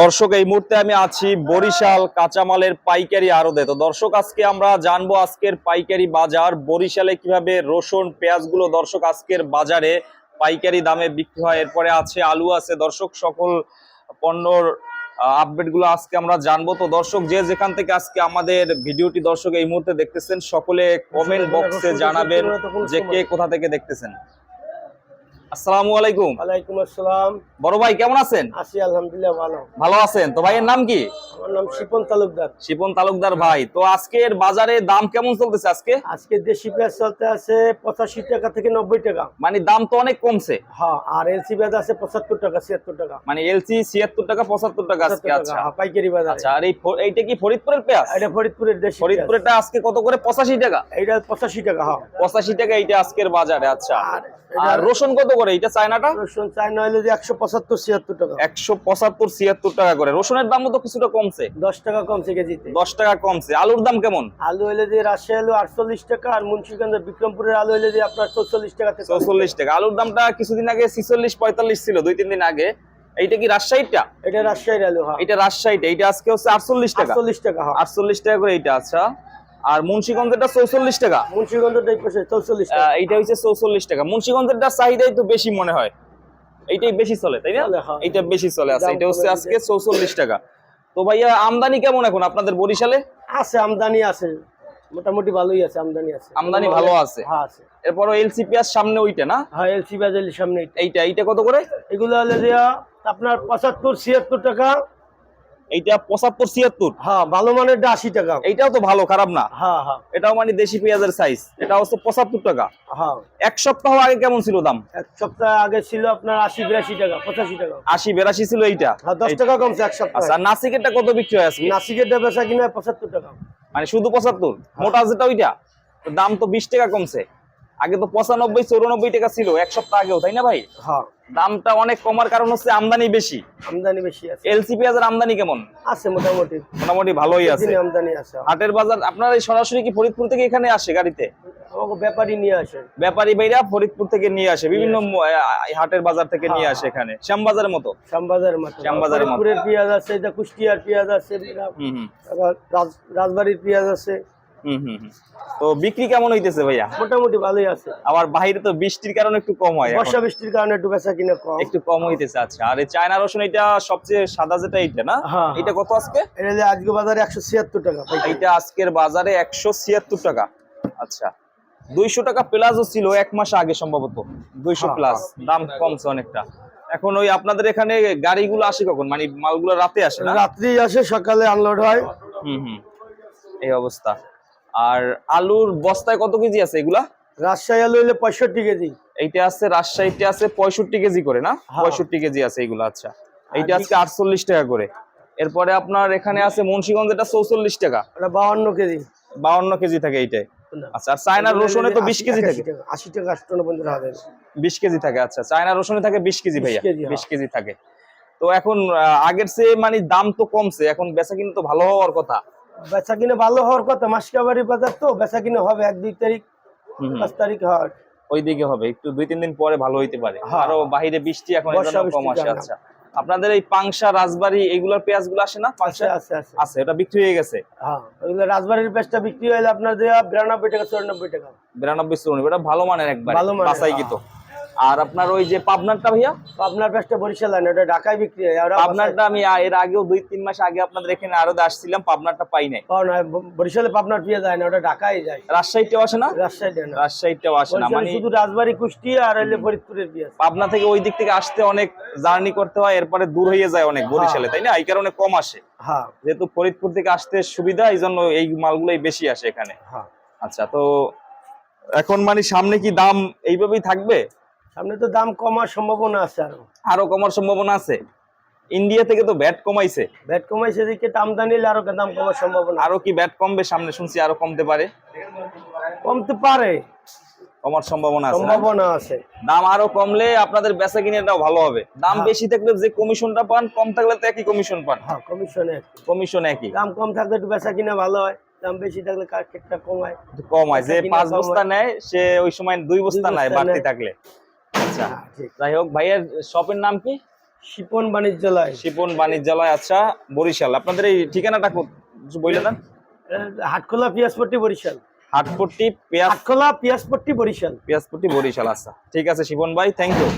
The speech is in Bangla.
দর্শক এই মুহূর্তে আমি আছি বরিশাল কাঁচামালের পাইকারি আড়তে। তো দর্শক আজকে আমরা জানব আজকের পাইকারি বাজার বরিশালে কীভাবে রসুন পেঁয়াজগুলো দর্শক আজকের বাজারে পাইকারি দামে বিক্রি হয়। এরপরে আছে আলু আছে। দর্শক সকল পণ্যর আপডেটগুলো আজকে আমরা জানব। তো দর্শক যে যেখান থেকে আজকে আমাদের ভিডিওটি দর্শক এই মুহূর্তে দেখতেছেন সকলে কমেন্ট বক্সে জানাবেন যে কে কোথা থেকে দেখতেছেন। আসসালামু আলাইকুম। ওয়ালাইকুম আসসালাম। বড় ভাই কেমন আছেন? আছি আলহামদুলিল্লাহ ভালো। ভালো আছেন? তো ভাইয়ের নাম কি? আমার নাম শিপন তালুকদার। শিপন তালুকদার ভাই। তো আজকের বাজারে দাম কেমন চলতেছে আজকে? আজকে দেশি পেঁয়াজ চলতে আছে পঁচাশি টাকা থেকে নব্বই টাকা। মানে দাম তো অনেক কমছে। হ্যাঁ আর এলসি পেঁয়াজ আছে পঁচাত্তর টাকা ছিয়াত্তর টাকা। মানে এলসি ছিয়াত্তর টাকা পঁচাত্তর টাকা আজকে আচ্ছা। হ্যাঁ, পাইকারি বাজার। আচ্ছা আর এই এইটা কি ফরিদপুরের পেঁয়াজ? এটা ফরিদপুরের দেশি ফরিদপুরেরটা আজকে কত করে? পঁচাশি টাকা। এইটা পঁচাশি টাকা হ্যাঁ। পঁচাশি টাকা এইটা আজকের বাজারে আচ্ছা। আর এটা- আর রসুন কত করে? এইটা চায়নাটা? রসুন চাইনা হলে যে একশো পঁচাত্তর ছিয়াত্তর টাকা। একশো পঁচাত্তর ছিয়াত্তর টাকা করে। রসুনের দামও তো কিছুটা কমছে। দশ টাকা কমছে কেজিতে। দশ টাকা কমছে। আলুর দাম কেমন? আলু হলে যে রাজশাহী আলু আটচল্লিশ টাকা আর মুন্সিগঞ্জের বিক্রমপুরের আলু হলে যে আপনার চৌচল্লিশ টাকা চৌচল্লিশ টাকা। আলুর দামটা কিছুদিন আগে ছিচল্লিশ পঁয়তাল্লিশ ছিল দুই তিন দিন আগে। এইটা কি রাজশাহীটা এটা রাজশাহীর আলু হ্যাঁ। এটা রাজশাহীটা এইটা আজকে হচ্ছে আটচল্লিশ টাকা। আটচল্লিশ টাকা হ্যাঁ। আটচল্লিশ টাকা করে এইটা আচ্ছা। আর মুন্সিগঞ্জেরটা চৌচল্লিশ টাকা। চৌচল্লিশ টাকা। এইটা হচ্ছে চৌচল্লিশ টাকা। মুন্সিগঞ্জেরটা চাহিদাই তো বেশি মনে হয়। এইটাই বেশি চলে তাই না? হ্যাঁ। এইটা বেশি চলে আছে। এটা হচ্ছে আজকে চৌচল্লিশ টাকা। তো ভাইয়া আমদানি কেমন এখন আপনাদের বরিশালে? আছে আমদানি আছে। মোটামুটি ভালোই আছে আমদানি আছে। আমদানি ভালো আছে? হ্যাঁ আছে। এরপর এলসি পেঁয়াজ সামনে ওইটা না? হ্যাঁ এলসি বাজারের সামনে এইটা এইটা কত করে? এগুলো হলে আপনার পঁচাত্তর ছিয়াত্তর টাকা এইটা পঁচাত্তর ছিয়াত্তর। হ্যাঁ ভালো মানের আশি টাকা। এটাও তো ভালো খারাপ না। হ্যাঁ হ্যাঁ। এটাও মানে দেশি পেঁয়াজের সাইজ এটা হচ্ছে পঁচাত্তর টাকা। হ্যাঁ। এক সপ্তাহ আগে কেমন ছিল দাম? এক সপ্তাহ আগে ছিল আপনার আশি বিরাশি টাকা পঁচাশি টাকা। আশি বিরাশি ছিল এইটা। হ্যাঁ দশ টাকা কমছে এক সপ্তাহ। আচ্ছা নাসিকেরটা কত বিক্রি হয় আজকে? নাসিকের বেচা কিনা পঁচাত্তর টাকা। মানে শুধু পঁচাত্তর? মোটা যেটা ওইটা? দাম তো বিশ টাকা কমছে। আগে তো পঁচানব্বই চৌরানব্বই টাকা ছিল এক সপ্তাহ আগেও তাই না ভাই? হ্যাঁ। দামটা অনেক কমার কারণ হচ্ছে আমদানি বেশি। আমদানি বেশি আছে। এলসি পেঁয়াজের আমদানি কেমন? আছে মোটামুটি। মোটামুটি ভালোই আছে। আমদানি আছে। হাটের বাজার আপনার সরাসরি কি ফরিদপুর থেকে এখানে আসে গাড়িতে? ব্যাপারী নিয়ে আসে। ব্যাপারী ভাইরা ফরিদপুর থেকে নিয়ে আসে বিভিন্ন হাটের বাজার থেকে নিয়ে আসে এখানে শ্যামবাজারের মতো? শ্যামবাজারের মতো। শ্যামবাজারের মতো। পেঁয়াজ আছে এটা কুষ্টিয়ার পেঁয়াজ আছে রাজবাড়ির পেঁয়াজ আছে। তো বিক্রি কেমন হইতেছে ভাইয়া? মোটামুটি ভালোই আছে। আবার বাইরে তো বৃষ্টির কারণে একটু কম হয়। বর্ষা বৃষ্টির কারণে একটু বেচা কিনা কম। একটু কম হইতেছে আচ্ছা। আর এই চায়না রসুন এটা সবচেয়ে সাদা যেটা এইটা না? হ্যাঁ, এটা কত আজকে? এটা আজকে বাজারে একশো ছিয়াত্তর টাকা পাইকারি। এইটা আজকের বাজারে একশো ছিয়াত্তর টাকা। আচ্ছা। দুইশো টাকা প্লাসও ছিল এক মাস আগে সম্ভবত। দুইশো হ্যাঁ, প্লাস। দাম কমছে অনেকটা। এখন ওই আপনাদের এখানে গাড়িগুলো আসে কখন? মানে মালগুলো রাতে আসে না? রাত্রি আসে সকালে আনলোড হয়। হুম হুম। এই অবস্থা। আর আলুর বস্তায় কত কেজি আছে এগুলা? রাজশাহী আলু হলে পঁয়ষট্টি কেজি। এইটা আছে রাজশাহীতে আছে পঁয়ষট্টি কেজি করে না? হ্যাঁ। পঁয়ষট্টি কেজি আছে এইগুলো আচ্ছা। এইটা আজকে আটচল্লিশ টাকা করে। এরপরে আপনার এখানে আছে মুন্সিগঞ্জ এটা চৌচল্লিশ টাকা। বাউন্ন কেজি। বাউন্ন কেজি থাকে এইটাই। আচ্ছা আর চায়নার রসুনে তো বিশ কেজি থাকে। আশি টাকা বিশ কেজি থাকে আচ্ছা। চায়না রসুনে থাকে বিশ কেজি ভাইয়া। হ্যাঁ। বিশ কেজি থাকে। তো এখন আগের চেয়ে মানে দাম তো কমছে এখন বেচা কিন্তু ভালো হওয়ার কথা। বেচা কিনে ভালো হওয়ার কথা মাসকাবাড়ি বাজার তো বেচা কিনে হবে এক দুই তারিখ। পাঁচ তারিখ হয় ওইদিকে হবে একটু দুই তিন দিন পরে ভালো হইতে পারে। হ্যাঁ। আরও বাহিরে বৃষ্টি এখন কম আসে আচ্ছা। আপনাদের এই পাংশা রাজবাড়ি এগুলোর পেঁয়াজগুলো আসে না? আছে পাংশা আছে আছে। আছে ওটা বিক্রি হয়ে গেছে? হ্যাঁ ওইগুলো রাজবাড়ির পেঁয়াজটা বিক্রি হলে আপনার বিরানব্বই টাকা চুরানব্বই টাকা। বিরানব্বই চুরানব্বই এটা ভালো মানের একবার ভালো বাসাই হ্যাঁ। আর আপনার ওই যে পাবনারটা ভাইয়া? পাবনার পেঁয়াজটা বরিশাল আনে ওটা ঢাকায় বিক্রি হয়। আর পাবনারটা আমি এর আগেও দুই তিন মাস আগে আপনাদের এখানে আরও আসছিলাম পাবনারটা পাই নাই। পাও না বরিশালে পাবনার পেঁয়াজ যায় না ওটা ঢাকায় যায়। রাজশাহীতেও আসে না? রাজশাহী দেয় না। রাজশাহীতেও আসে না মানে শুধু রাজবাড়ি কুষ্টিয়া আর হইলে ফরিদপুরের পেঁয়াজ। পাবনা থেকে ওই দিক থেকে আসতে অনেক জার্নি করতে হয় এরপরে দূর হয়ে যায় অনেক বরিশালে তাই না? এই কারণে কম আসে। হ্যাঁ। যেহেতু ফরিদপুর থেকে আসতে সুবিধা এই জন্য এই মালগুলোই বেশি আসে এখানে। হ্যাঁ। আচ্ছা তো এখন মানে সামনে কি দাম এইভাবেই থাকবে? সামনে তো দাম কমার সম্ভাবনা আছে আরও। আরও কমার সম্ভাবনা আছে? ইন্ডিয়া থেকে তো ব্যাট কমাইছে। ভ্যাট কমাইছে দিকে আমদানি নিলে আরও দাম কমার সম্ভাবনা আরও কি ব্যাট কমবে? সামনে শুনছি আরও কমতে পারে। কমতে পারে। কমার সম্ভাবনা আছে সম্ভাবনা আছে। দাম আরও কমলে আপনাদের বেচা কিনাটাও ভালো হবে। দাম হ্যাঁ। বেশি থাকলে যে কমিশনটা পান কম থাকলে তো একই কমিশন পান। হ্যাঁ কমিশনে কমিশন একই। দাম কম থাকলে একটু বেচা কিনা ভালো হয়। দাম বেশি থাকলে কার্কেটটা কমায় একটু কম হয়। যে পাঁচ বস্তা নেয় সে ওই সময় দুই বস্তা নেয় বাড়তি থাকলে। আচ্ছা। হ্যাঁ, যাই হোক ভাইয়ের শপের নাম কি? শিপন বাণিজ্যালয়। শিপন বাণিজ্যালয় আচ্ছা বরিশাল। আপনাদের এই ঠিকানাটা কো- দেন। হাটখোলা পিয়াজপট্টি বরিশাল। হাটপট্টি পেঁয়াজ হাটখোলা পিয়াজপট্টি বরিশাল। পিয়াজপট্টি বরিশাল আচ্ছা। ঠিক আছে শিপন ভাই থ্যাংক ইউ